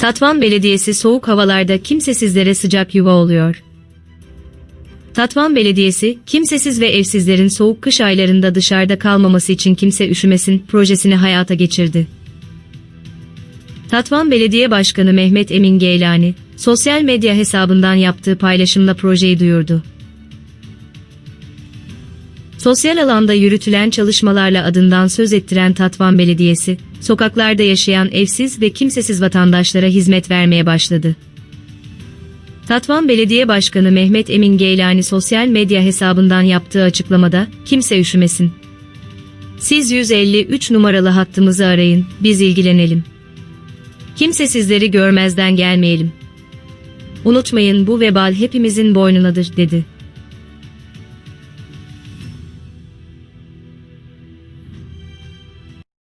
Tatvan Belediyesi soğuk havalarda kimsesizlere sıcak yuva oluyor. Tatvan Belediyesi, kimsesiz ve evsizlerin soğuk kış aylarında dışarıda kalmaması için kimse üşümesin projesini hayata geçirdi. Tatvan Belediye Başkanı Mehmet Emin Geylani, sosyal medya hesabından yaptığı paylaşımla projeyi duyurdu. Sosyal alanda yürütülen çalışmalarla adından söz ettiren Tatvan Belediyesi, sokaklarda yaşayan evsiz ve kimsesiz vatandaşlara hizmet vermeye başladı. Tatvan Belediye Başkanı Mehmet Emin Geylani sosyal medya hesabından yaptığı açıklamada, kimse üşümesin. Siz 153 numaralı hattımızı arayın, biz ilgilenelim. Kimsesizleri görmezden gelmeyelim. Unutmayın bu vebal hepimizin boynunadır, dedi.